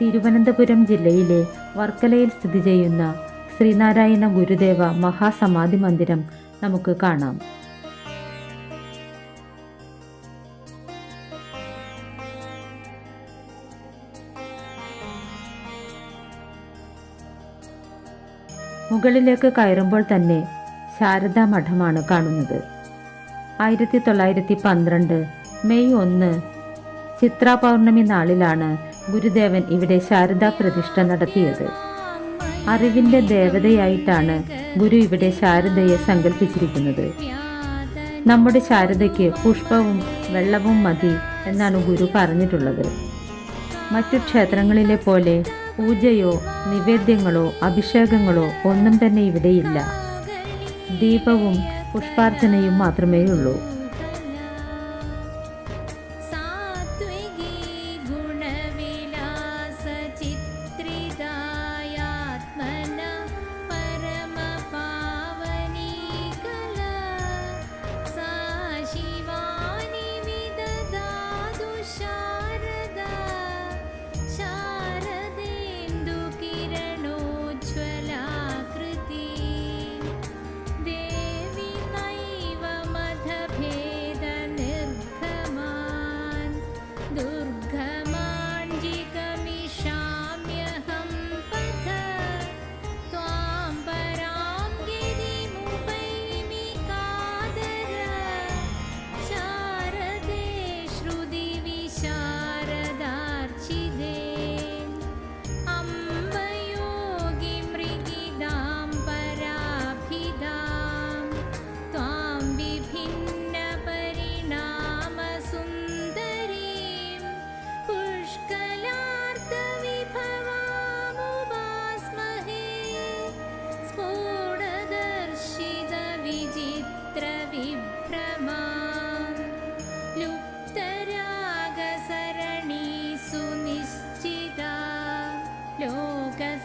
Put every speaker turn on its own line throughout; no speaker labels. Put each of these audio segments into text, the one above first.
തിരുവനന്തപുരം ജില്ലയിലെ വർക്കലയിൽ സ്ഥിതി ചെയ്യുന്ന ശ്രീനാരായണ ഗുരുദേവ മഹാസമാധി മന്ദിരം നമുക്ക് കാണാം. മുകളിലേക്ക് കയറുമ്പോൾ തന്നെ ശാരദാ മഠമാണ് കാണുന്നത്. ആയിരത്തി തൊള്ളായിരത്തി പന്ത്രണ്ട് മെയ് ഒന്ന് ചിത്രാ പൗർണമി നാളിലാണ് ഗുരുദേവൻ ഇവിടെ ശാരദാ പ്രതിഷ്ഠ നടത്തിയത്. അറിവിന്റെ ദേവതയായിട്ടാണ് ഗുരു ഇവിടെ ശാരദയെ സങ്കല്പിച്ചിരിക്കുന്നത്. നമ്മുടെ ശാരദയ്ക്ക് പുഷ്പവും വെള്ളവും മതി എന്നാണ് ഗുരു പറഞ്ഞിട്ടുള്ളത്. മറ്റു ക്ഷേത്രങ്ങളിലെ പോലെ പൂജയോ നിവേദ്യങ്ങളോ അഭിഷേകങ്ങളോ ഒന്നും തന്നെ ഇവിടെയില്ല. ദീപവും പുഷ്പാർച്ചനയും മാത്രമേ ഉള്ളൂ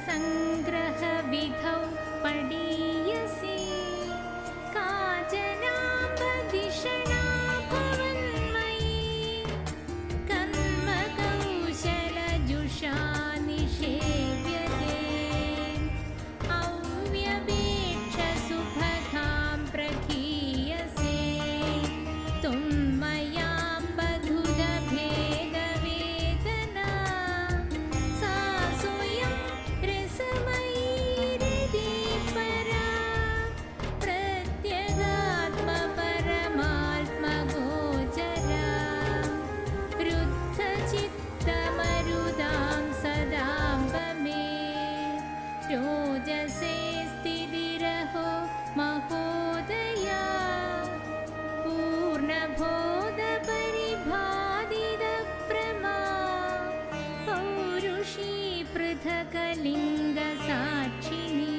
सङ्ग्रहविधौ पडी पृथकलिङ्गसाक्षिणी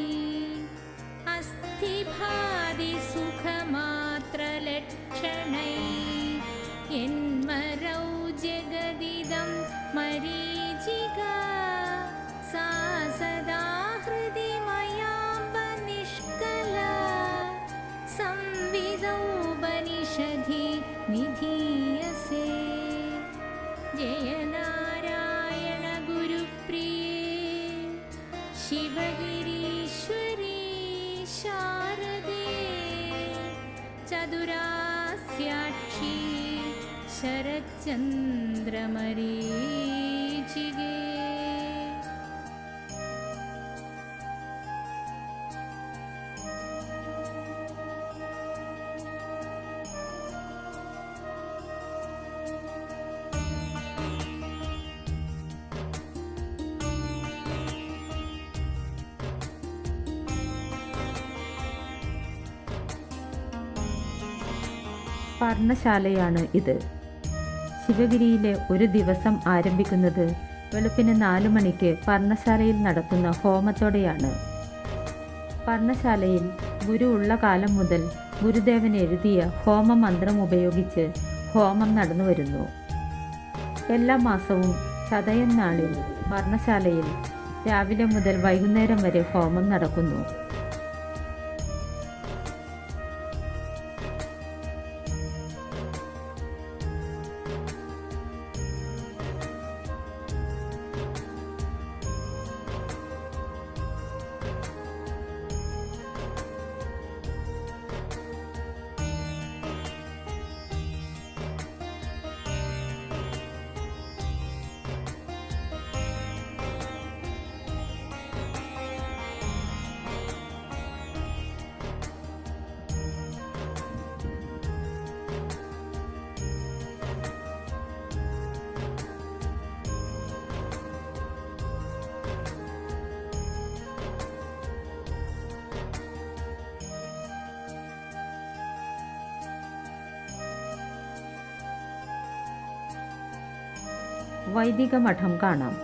अस्थिभादिसुखमात्रलक्षणै यन्मरौ जगदिदं मरीचिका। सा सदा हृदि मयाम्ब निष्कला संविदौपनिषधि निधीयसे। जय शिवगिरीश्वरी शारदे चतुरास्याक्षी शरच्चन्द्रमरीचिगे
പർണശാലയാണ് ഇത്. ശിവഗിരിയിലെ ഒരു ദിവസം ആരംഭിക്കുന്നത് വെളുപ്പിന് നാലു മണിക്ക് പർണശാലയിൽ നടത്തുന്ന ഹോമത്തോടെയാണ്. പർണശാലയിൽ ഗുരു ഉള്ള കാലം മുതൽ ഗുരുദേവൻ എഴുതിയ ഹോമമന്ത്രം ഉപയോഗിച്ച് ഹോമം നടന്നു വരുന്നു. എല്ലാ മാസവും ചതയം നാളിൽ പർണശാലയിൽ രാവിലെ മുതൽ വൈകുന്നേരം വരെ ഹോമം നടക്കുന്നു. വൈദിക മഠം കാണാം.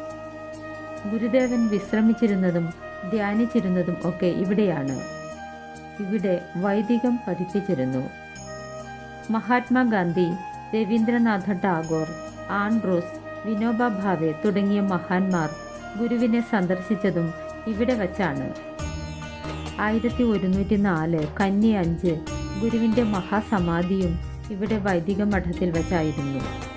ഗുരുദേവൻ വിശ്രമിച്ചിരുന്നതും ധ്യാനിച്ചിരുന്നതും ഒക്കെ ഇവിടെയാണ്. ഇവിടെ വൈദികം പഠിപ്പിച്ചിരുന്നു. മഹാത്മാഗാന്ധി രവീന്ദ്രനാഥ ടാഗോർ ആൻഡ്രൂസ് വിനോബ ഭാവെ തുടങ്ങിയ മഹാന്മാർ ഗുരുവിനെ സന്ദർശിച്ചതും ഇവിടെ വച്ചാണ്. ആയിരത്തി ഒരുന്നൂറ്റി നാല് കന്നി അഞ്ച് ഗുരുവിന്റെ മഹാസമാധിയും ഇവിടെ വൈദിക മഠത്തിൽ വച്ചായിരുന്നു.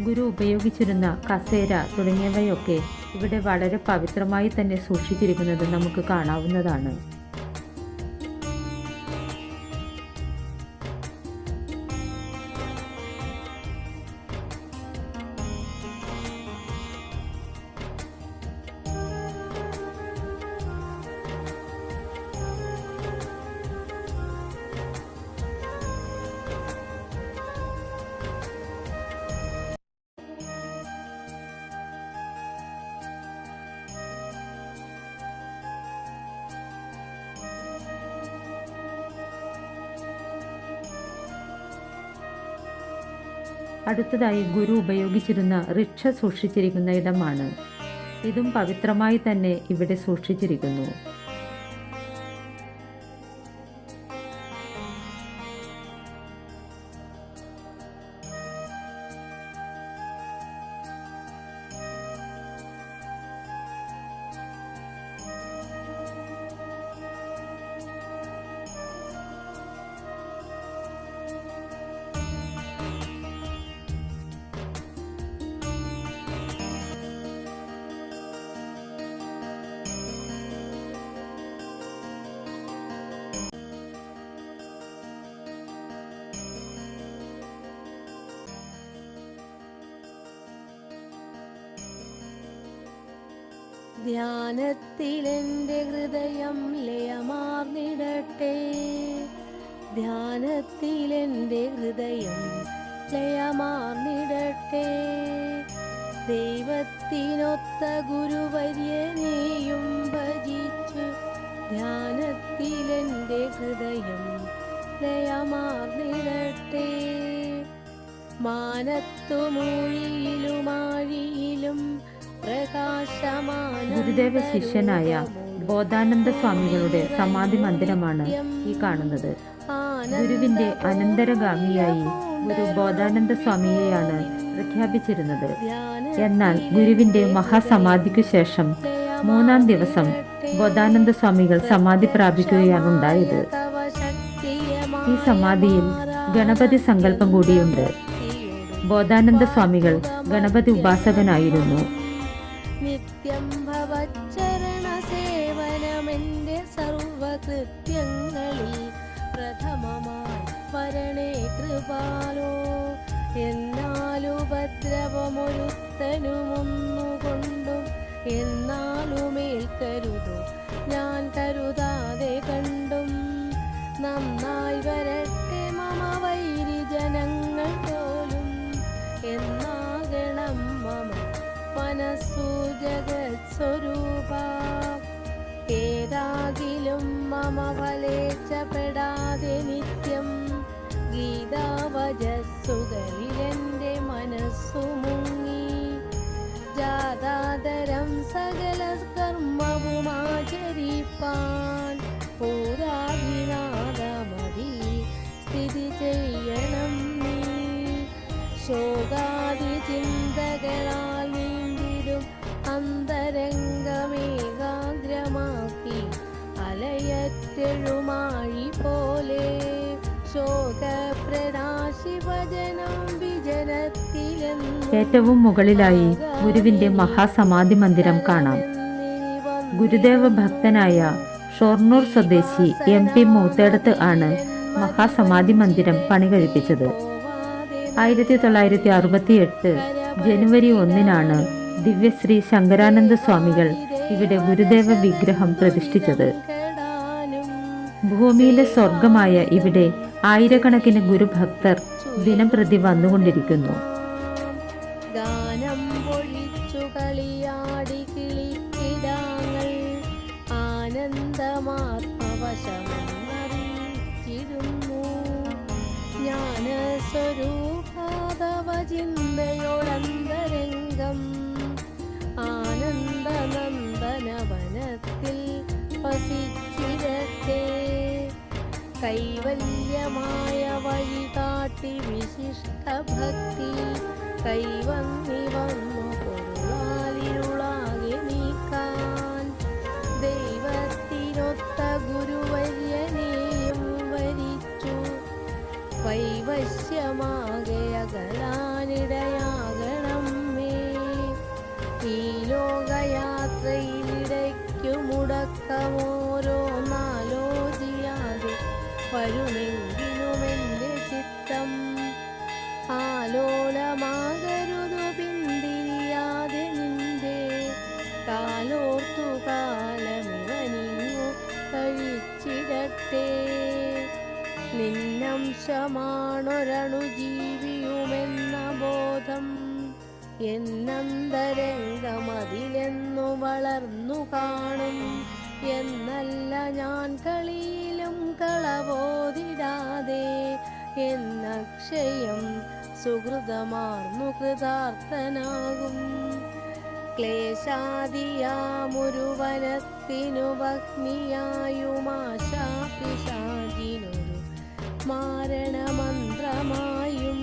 ഗുരു ഉപയോഗിച്ചിരുന്ന കസേര തുടങ്ങിയവയൊക്കെ ഇവിടെ വളരെ പവിത്രമായി തന്നെ സൂക്ഷിച്ചിരിക്കുന്നത് നമുക്ക് കാണാവുന്നതാണ്. അടുത്തതായി ഗുരു ഉപയോഗിച്ചിരുന്ന റിക്ഷ സൂക്ഷിച്ചിരിക്കുന്ന ഇടമാണ്. ഇതും പവിത്രമായി തന്നെ ഇവിടെ സൂക്ഷിച്ചിരിക്കുന്നു.
ധ്യാനത്തിലെന്റെ ഹൃദയം ലയമാർന്നിടട്ടെ. ധ്യാനത്തിലെന്റെ ഹൃദയം ലയമാർന്നിടട്ടെ. ദൈവത്തിനൊത്ത ഗുരുവര്യനെയും ഭജിച്ചു ധ്യാനത്തിലെന്റെ ഹൃദയം ലയമാർന്നിടട്ടെ. മാനത്തുമൂഴിയിലുമാഴിയിലും
ഗുരുദേവ ശിഷ്യനായ ബോധാനന്ദ സ്വാമികളുടെ സമാധി മന്ദിരമാണ് ഈ കാണുന്നത്. ഗുരുവിന്റെ അനന്തരഗാമിയായി ഗുരു ബോധാനന്ദ സ്വാമിയെയാണ് പ്രഖ്യാപിച്ചിരുന്നത്. എന്നാൽ ഗുരുവിന്റെ മഹാസമാധിക്കു ശേഷം മൂന്നാം ദിവസം ബോധാനന്ദ സ്വാമികൾ സമാധി പ്രാപിക്കുകയാണ് ഉണ്ടായത്. ഈ സമാധിയിൽ ഗണപതി സങ്കല്പം കൂടിയുണ്ട്. ബോധാനന്ദ സ്വാമികൾ ഗണപതി ഉപാസകനായിരുന്നു.
നിത്യം ഭവച്ചരണ സേവനമെന്റെ സർവകൃത്യങ്ങളിൽ പ്രഥമമായി വരണേ കൃപാലോ. എന്നാലുപദ്രവമൊരുത്തനുമൊന്നുകൊണ്ടും എന്നാലുമേൽക്കരുതോ ഞാൻ കരുതാതെ കണ്ടും
ഏറ്റവും മുകളിലായി ഗുരുവിന്റെ മഹാസമാധി മന്ദിരം കാണാം. ഗുരുദേവ ഭക്തനായ ഷൊർണൂർ സ്വദേശി എം പി മൂത്തേടത്ത് ആണ് മഹാസമാധി മന്ദിരം പണി കഴിപ്പിച്ചത് ആയിരത്തി തൊള്ളായിരത്തി അറുപത്തി എട്ട് ജനുവരി ഒന്നിനാണ് ദിവ്യശ്രീ ശങ്കരാനന്ദ സ്വാമികൾ ഇവിടെ ഗുരുദേവ വിഗ്രഹം പ്രതിഷ്ഠിച്ചത്. ഭൂമിയിലെ സ്വർഗമായ ഇവിടെ ആയിരക്കണക്കിന് ഗുരുഭക്തർ ദിനംപ്രതി വന്നുകൊണ്ടിരിക്കുന്നു.
ആനന്ദമാത്മവശമെന്നറിയിച്ചിരുന്നു ജ്ഞാനസ്വരൂപാതവ ചിന്തയോടന്തരംഗ നന്ദനന്ദന വനത്തിൽ വസിച്ചിരട്ടെ കൈവല്യമായ വഴി കാട്ടി വിശിഷ്ട ഭക്തി കൈവന്നി വന്നു വൈവശ്യമാകെ അകലാനിടയാകണം മേ ഈ ലോകയാത്രയിലിടയ്ക്കു മുടക്കമോരോ നാലോചിയാതെ വരുമെങ്കിലുമെന്റെ ചിത്തം. ആലോലമാകരുതു പിന്തിരിയാതെ നിന്റെ കാലോർത്തു നിന്നംശമാണൊരണു ജീവിയുമെന്ന ബോധം എന്നന്തരംഗമതിലെന്നു വളർന്നു കാണും. എന്നല്ല ഞാൻ കളിയിലും കളവോതിടാതെ എന്നക്ഷയം സുഹൃതമാർന്നു കൃതാർത്ഥനാകും. ക്ലേശാദിയാമൊരു വനത്തിനു ഭഗ്നിയായുമാശാപിശാചിനൊരു മാരണമന്ത്രമായും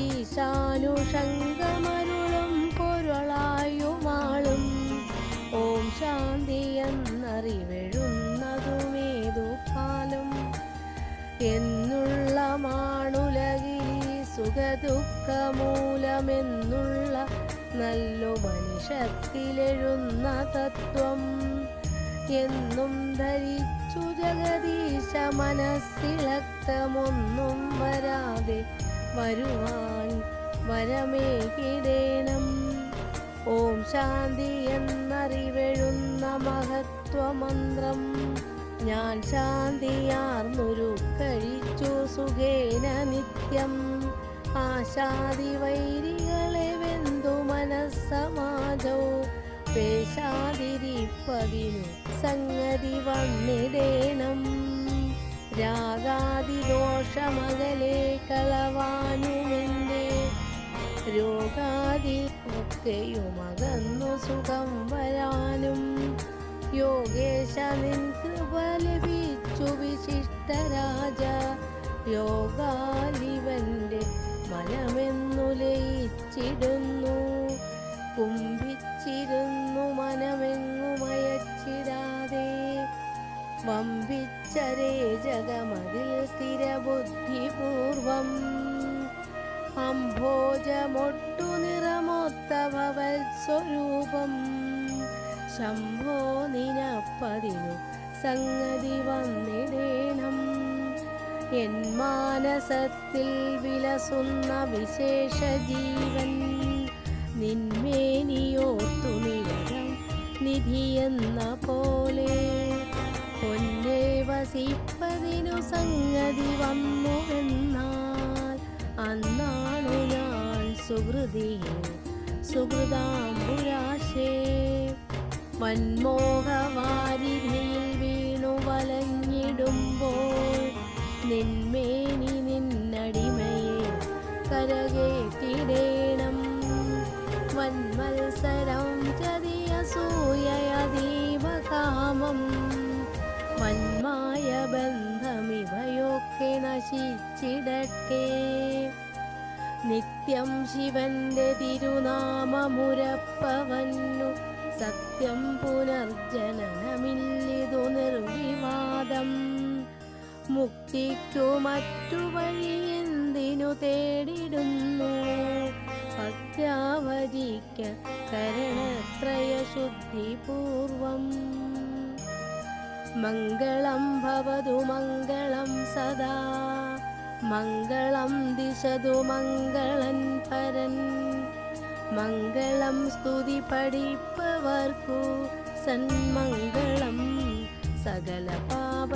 ഈശാനുഷംഗമരുളും പൊരുളായുമാളും. ഓം ശാന്തി എന്നറിവെഴുന്നതുമേതു പാലും എന്നുള്ള മാണുലകിരി സുഖദുഃഖമൂലമെന്നുള്ള നല്ലു മനുഷ്യത്തിലെഴുന്ന തത്വം. എന്നും ധരിച്ചു ജഗദീശ മനസ്സിളക്കമൊന്നും വരാതെ വരുവാൻ വരമേകിടേണം. ഓം ശാന്തി എന്നറിവെഴുന്ന മഹത്വമന്ത്രം ഞാൻ ശാന്തിയാർന്നൊരു കഴിച്ചു സുഖേന നിത്യം. ആശാദി വൈരികളെ വെന്തു മനസ്സമാജോ പേശാതിരിപ്പതിനു സംഗതി വന്നിടേണം. രാഗാതിദോഷമകലെ കളവാനുമെന്റെ രോഗാതി ഒക്കെയുമകന്നു സുഖം വരാനും. യോഗേശ നിൻ കൃപ ലഭിച്ചു വിശിഷ്ടരാജ. യോഗാലിവന്റെ മനമെന്നു ലയിച്ചിടുന്നു. വമ്പിച്ചരേ ജഗമതിൽ സ്ഥിരബുദ്ധിപൂർവം. അംഭോജമൊട്ടു നിറമൊത്ത ഭവൽ സ്വരൂപം. ശംഭോ നിനപ്പതിനു സംഗതി വന്നിടേണം. എൻ മാനസത്തിൽ വിലസുന്ന വിശേഷ ജീവൻ. നിന്മേനിയോർത്തു നിരതം നിധിയെന്ന പോലെ പൊന്നെ വസിപ്പതിനു സംഗതി വന്നുവെന്നാൽ അന്നാണു ഞാൻ സുഹൃതിയെ സുഹൃതാംബുരാശേ മന്മോഹവാരിധിയിൽ വീണു വലഞ്ഞിടുമ്പോൾ നിന്മേനി നിന്നടിമയെ കരകേറ്റിടേണം. വന്മത്സരം ചതിയ സൂയതീവ കാമം വന്മായ ബന്ധമിവയൊക്കെ നശിച്ചിടട്ടെ. നിത്യം ശിവന്റെ തിരുനാമമുരപ്പവന്നു. സത്യം പുനർജനനമില്ലിതു നിർവിവാദം. മുക്തിക്കു മറ്റു വഴി എന്തിനു തേടിടുന്നു? ഭക്യാവജിക്ക കരണത്രയ ശുദ്ധിപൂർവം मङ्गलं भवतु मङ्गलं सदा मङ्गलं दिशतु मङ्गलन् परन् मङ्गलं स्तुति पडिपवर्कु सन्मङ्गलं सकलपापनाशनम्